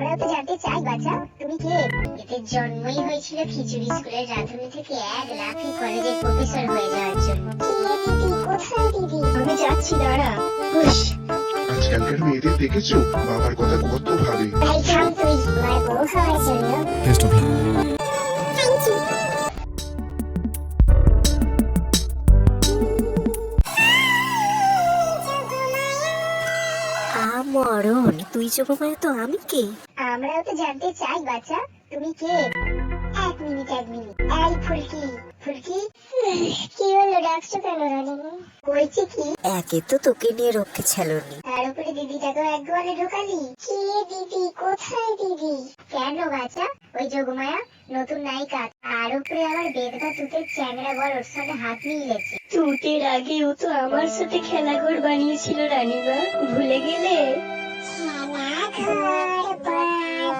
আমরাও তো জানতে চাই বাচ্চা তুমি কে? এদের জন্মই হয়েছিল খিচুড়ি স্কুলের রাঁধুনি থেকে এক লাফে কলেজের প্রফেসর হয়ে যাওয়ার জন্য। কি দিদি? কোথায় দিদি? আমি যাচ্ছি দাঁড়া। হুশ আজকালকার মেয়েদের দেখেছ? বাবার কথা কত ভাবে। তাই আমার বউ হওয়ার জন্য। বেস্ট অফ লাক থ্যাংক তুই যোগমায়া তো আমি কে? আমরাও তো জানতে চাই বাচ্চা। তুমি কে? এক মিনিট এক মিনিট। এই ফুলকি ফুলকি। কি হলো ডাকছো কেন রানী? বলছি কি? একে তো তোকে নিয়ে রক্ষে ছেলনি তার উপরে দিদিটাকেও এক গোয়ালে ঢোকালি? কি দিদি? কোথায় দিদি? কেন বাচ্চা? ওই যোগমায়া নতুন নায়িকা। আর উপরে আবার বেদবা তুতের চ্যাংড়া বল ওর সঙ্গে হাত মিলিয়েছে। তুতের আগে ও তো আমার সাথে খেলাঘর বানিয়েছিল রানীবা ভুলে গেলে?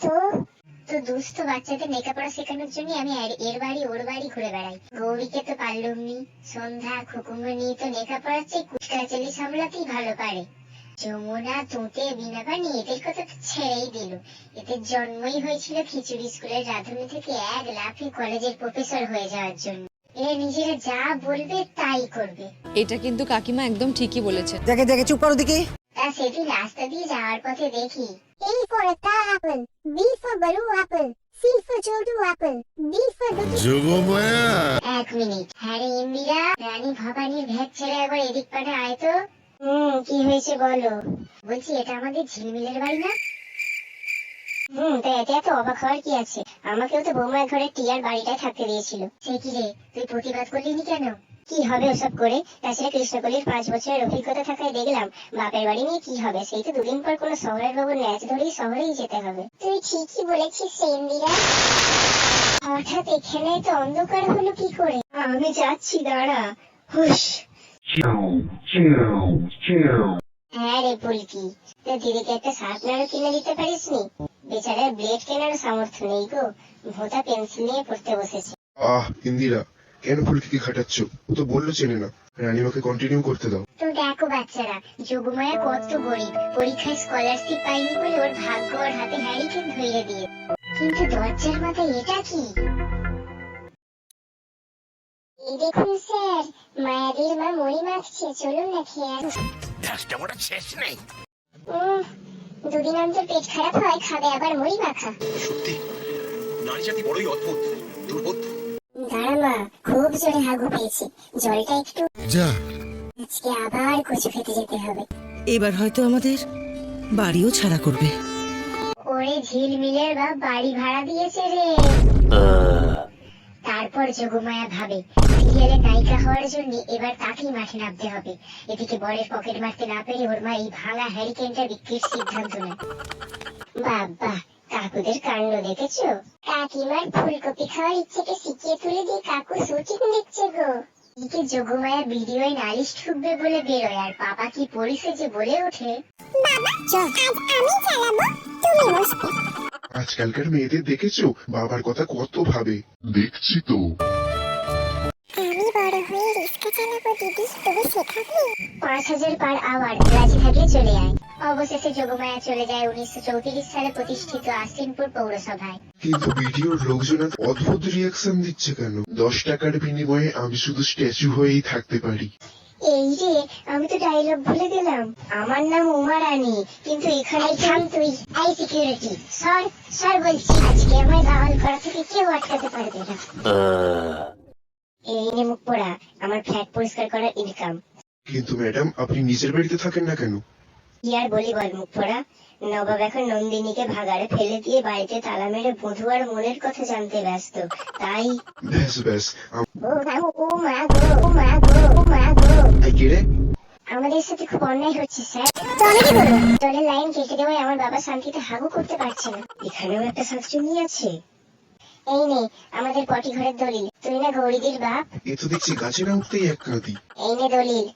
তো তো দুস্থ বাচ্চাদের লেখাপড়া শেখানোর জন্য আমি এর- বাড়ি ওর বাড়ি ঘুরে বেড়াই। গৌরীকে তো পারলুম নি। সন্ধ্যা খুকুম্ব নিয়ে তো লেখাপড়ার চেয়ে কুচকাচালি সামলাতেই ভালো পারে। যমুনা তুঁতে বিনা পানি এদের কথা তো ছেড়েই দিল এদের জন্মই হয়েছিল খিচুড়ি স্কুলের রাঁধুনি থেকে এক লাফে কলেজের প্রফেসর হয়ে যাওয়ার জন্য। এ নিজেরা যা বলবে তাই করবে। এটা কিন্তু কাকিমা একদম ঠিকই বলেছেন দেখে দেখে চুপ করো দিকে তা সেদিন রাস্তা দিয়ে যাওয়ার পথে দেখি। A for a car apple, B for baloo apple, C for chotu apple, D for Yogamaya এক মিনিট। হ্যাঁ রে ইন্দিরা রানী ভবানীর ভেদ ছেড়ে একবার এদিক পানে আয় তো। হুম কি হয়েছে বলো? বলছি এটা আমাদের ঝিলমিলের বাড়ি না? হুম তা এতে এত অবাক হওয়ার কি আছে? আমাকেও তো বৌমার ঘরে টিয়ার বাড়িটায় থাকতে দিয়েছিল। সে কি রে তুই প্রতিবাদ করলিনি কেন? কি হবে ওসব করে? তাছাড়া কৃষ্ণকলির পাঁচ বছরের অভিজ্ঞতা থাকায় দেখলাম বাপের বাড়ি নিয়ে কি হবে? সেই তো দুদিন পর কোনো শহরের বাবু ন্যাচ ধরেই শহরেই যেতে হবে। তুই ঠিকই বলেছিস ইন্দিরা হঠাৎ এখানে তো অন্ধকার হলো কি করে? আমি যাচ্ছি দাঁড়া। হুশ। হ্যাঁ রে পুলকি তো দিদিকে একটা শার্পনারও কিনে দিতে পারিস নি বেচারার ব্লেড কেনার সামর্থ্য নেই গো। ভোতা পেন্সিল নিয়ে পড়তে বসেছে। আহ ইন্দিরা কেন ফুলকিকে খাটাচ্ছ? ও তো বলল চেনে না। রানীমাকে কন্টিনিউ করতে দাও। তো দেখো বাচ্চারা যোগমায়া কত গরিব। পরীক্ষায় স্কলারশিপ পাইনি বলে ওর ভাগ্য ওর হাতে হ্যারিকেন ধরিয়ে দিয়ে কিন্তু দরজার মাথায় এটা কি? এই দেখুন স্যার মায়াদের মা মরি মাখছে চলুন না খেয়ে আসি। উম, দুদিন অন্তর পেট খারাপ হয় খাবে আবার মুড়ি মাখা। সত্যি নারী জাতি বড়ই অদ্ভুত দুর্বোধ্য দাঁড়া মা খুব জোরে হাগু পেয়েছি। জলটা একটু যা। আজকে আবার কচু খেতে যেতে হবে। এবার হয়তো আমাদের বাড়িও ছাড়া করবে। ওরে ঝিলমিলের বা বাড়ি ভাড়া দিয়েছে রে। তারপর যোগমায়া ভাবে সিরিয়ালে নায়িকা হওয়ার জন্য এবার তাকেই মাঠে নামতে হবে। এদিকে বরের পকেট মারতে না পেরে ওর মা এই ভাঙা হ্যারিকেনটা বিক্রির সিদ্ধান্ত নেয়। বাবা কাকুদের কাণ্ড দেখেছ? কাকিমার ফুলকপি খাওয়ার ইচ্ছেকে শিখিয়ে তুলে দিয়ে কাকু শুটিং দেখছে গো। এদিকে যোগমায়া ভিডিওয় নালিশ ঠুকবে বলে বেরোয় আর বাবা কি যে বলে ওঠে? আজকালকার মেয়েদের দেখেছ? বাবার কথা কত ভাবে। দেখছি তো। আমি বড় হয়ে রিক্সা চালাবো দিদি তুমি শেখাবে? পাঁচ হাজার পার আওয়ার রাজি থাকলে চলে আয়। অবশেষে যোগমায়া চলে যায় উনিশশো চৌত্রিশ সালে প্রতিষ্ঠিত আসিনপুর পৌরসভায়। কিন্তু ভিডিওর লোকজন অদ্ভুত রিয়াকশন দিচ্ছে কেন? দশ টাকার বিনিময়ে আমি শুধু স্ট্যাচু হয়েই থাকতে পারি। এই রে আমি তো ডায়লগ ভুলে গেলাম। আমার নাম উমা রানী কিন্তু এখানে থাম তুই আই সিকিউরিটি সর সর বলছি আজকে আমায় বাওয়াল করা থেকে কেউ আটকাতে পারবে না। এই নে মুখ পোড়া আমার ফ্ল্যাট পরিষ্কার করার ইনকাম কিন্তু ম্যাডাম আপনি নিজের বাড়িতে থাকেন না কেন? কি আর বলি বল মুখ পোড়া নবাব এখন নন্দিনীকে ভাগাড়ে ফেলে দিয়ে বাড়িতে তালা মেরে বধু আর মনের কথা জানতে ব্যস্ত। তাই ব্যাস ব্যাস। ও মা গো ও মা গো ও মা গো এই কে রে? আমাদের সাথে খুব অন্যায় হচ্ছে স্যার। তো আমি কি করব? জলের লাইন কেটে দেওয়ায় আমার বাবা শান্তিতে হাগু করতে পারছে না। এখানেও একটা শাকচুনি আছে। এই নে আমাদের পটি ঘরের দলিল। তুই না গৌরীদির বাপ? এ তো দেখছি গাছে না উঠতেই এক কাঁদি। এই নে দলিল।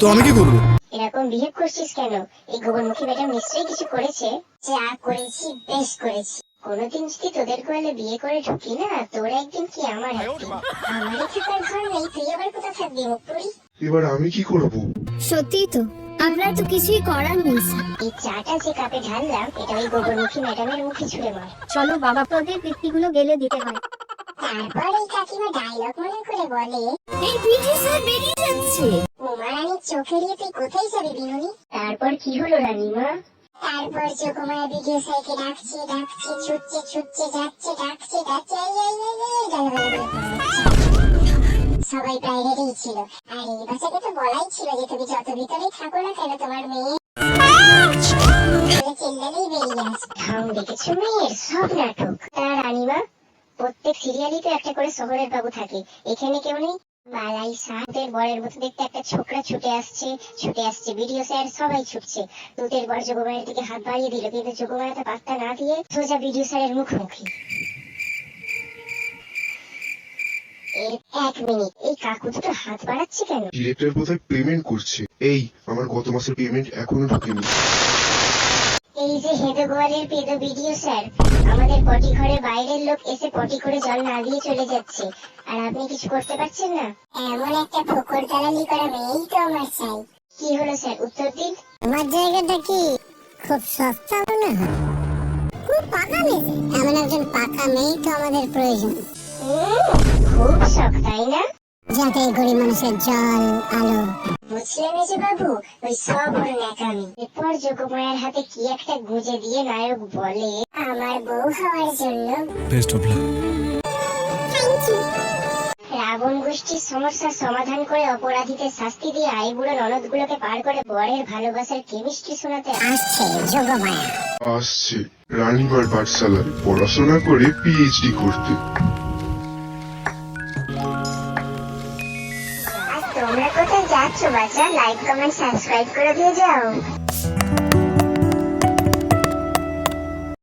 তো আমি কি করব? এরকম বিহেভ করছিস কেন? এই গোবরমুখী ম্যাডাম নিশ্চয়ই কিছু করেছে? যা করেছি বেশ করেছি। কোনোদিন যদি তোদের কোয়ালে বিয়ে করে ঢুকি না তোর একদিন কি আমার আমারই থাকার ঘর নেই তুই আবার কোথা থাকবি মুখপুরি? এবার আমি কি করব? সত্যিই তো আপনার তো কিছুই করার নেই এই চাটা যে কাপে ঢাললাম এটা ওই গোবরমুখী ম্যাডামের মুখে ছুড়ে মার। চলো বাবা তোদের বৃত্তিগুলো গেলে দিতে হয়। তারপর এই কাকিমা ডায়লগ মনে করে বলে এই বিজু স্যার বেরিয়ে যাচ্ছে। রানীর তুই কোথায় যাবি বিনুনি? তারপর কি হলো রানীমা? তারপর যোগমায়া বিডিও সাইকে ডাকছে ডাকছে ছুটছে ছুটছে যাচ্ছে ডাকছে ডাকছে এই, এই, এই, এই, গালাগালি করে পড়াচ্ছে। সবাই রেডি ছিল। আর এই বাচ্চাকে তো বলাই ছিল যে তুমি যত ভিতরেই থাকো না কেন তোমার মেয়ে চিল্লালেই বেরিয়ে আসবে। ঢং দেখেছ মেয়ের সব নাটক? তার রানীমা প্রত্যেক সিরিয়ালই তো একটা করে শহরের বাবু থাকে। এখানে কেউ নেই? বালাই সাহেবের বরের মতো দেখতে একটা ছোকরা ছুটে আসছে ছুটে আসছে ভিডিও স্যার সবাই ছুটছে। দুধের বর যোগমায়ের দিকে হাত বাড়িয়ে দিল কিন্তু যোগমায়া তো পাত্তা না দিয়ে সোজা ভিডিও স্যারের মুখোমুখি। এক মিনিট এই কাকু দুটো হাত বাড়াচ্ছে কেন? ডিরেক্টর বোধহয় পেমেন্ট করছে। এই আমার গত মাসের পেমেন্ট এখনও ঢোকেনি। এই যে হেদো গোয়ালের পেদো ভিডিও স্যার আমাদের পটি ঘরে বাইরের লোক এসে পটি করে জল না দিয়ে চলে যাচ্ছে। আর আপনি কিছু করতে পারছেন না? এমন একটা ফোকর দালালি করা মেয়েই তো আমার চাই। কি হলো স্যার উত্তর দিন? আমার জায়গাটা কি খুব সস্তা মনে হয়? খুব পাকা মেয়ে। এমন একজন পাকা মেয়েই তো আমাদের প্রয়োজন। খুব শখ তাই না? যাতে গরিব মানুষের জল আলো। বুঝলেন এই যে বাবু ওই সব ওর ন্যাকামি। এরপর যোগমায়ার হাতে কি একটা গুঁজে দিয়ে নায়ক বলে আমার বউ হওয়ার জন্য বেস্ট অফ লাক রাবণ গোষ্ঠীর সমস্যার সমাধান করে অপরাধীদের শাস্তি দিয়ে আইবুড়ো ননদগুলোকে পার করে বরের ভালোবাসার কেমিস্ট্রি শোনাতে আসছে যোগমায়া। আসছে। রানীমার পাঠশালায় পড়াশোনা করে পিএইচডি করতে। তোমরা কোথায় যাচ্ছ বাচ্চা লাইক কমেন্ট সাবস্ক্রাইব করে দিয়ে যাও।